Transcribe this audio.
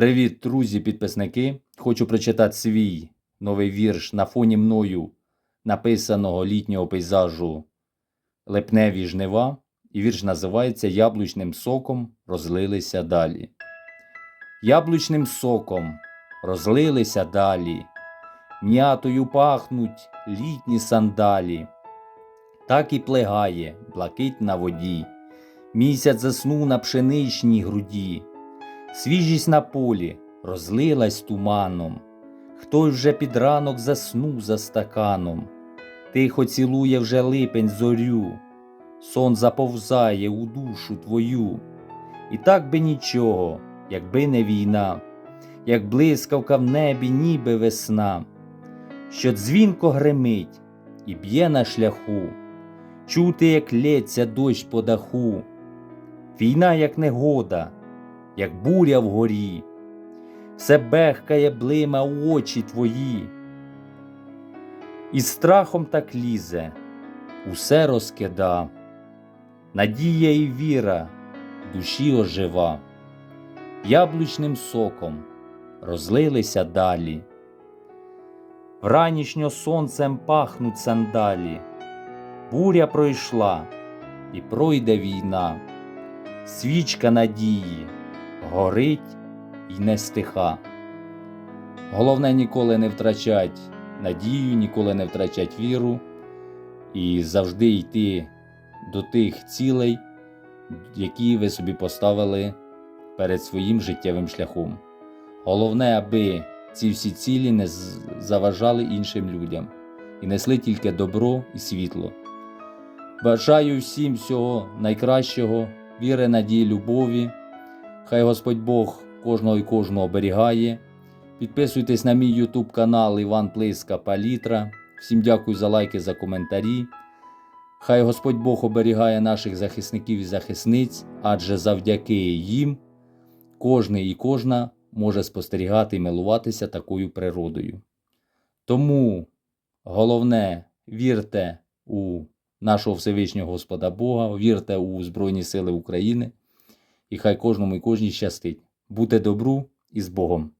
Привіт, друзі, підписники! Хочу прочитати свій новий вірш на фоні мною написаного літнього пейзажу Лепневі жнива. І вірш називається Яблучним соком розлилися далі. Яблучним соком розлилися далі, м'ятою пахнуть літні сандалі. Так і плегає блакить на воді, місяць заснув на пшеничній груді. Свіжість на полі розлилась туманом, Хтось вже під ранок заснув за стаканом, Тихо цілує вже липень зорю, Сон заповзає у душу твою. І так би нічого, якби не війна, Як блискавка в небі, ніби весна, Що дзвінко гримить і б'є на шляху, Чути, як лється дощ по даху, Війна, як негода, як буря вгорі, все бехкає блима у очі твої, і страхом так лізе, усе розкида, надія і віра душі ожива, яблучним соком розлилися далі, вранішньо сонцем пахнуть сандалі, буря пройшла і пройде війна. Свічка надії горить і не стиха. Головне ніколи не втрачать надію, ніколи не втрачать віру і завжди йти до тих цілей, які ви собі поставили перед своїм життєвим шляхом. Головне, аби ці всі цілі не заважали іншим людям і несли тільки добро і світло. Бажаю всім всього найкращого, віри, надії, любові. Хай Господь Бог кожного і кожного оберігає. Підписуйтесь на мій YouTube канал Іван Плиска Палітра. Всім дякую за лайки, за коментарі. Хай Господь Бог оберігає наших захисників і захисниць, адже завдяки їм кожний і кожна може спостерігати і милуватися такою природою. Тому головне вірте у нашого Всевишнього Господа Бога, вірте у Збройні Сили України, і хай кожному і кожній щастить. Буде добру і з Богом!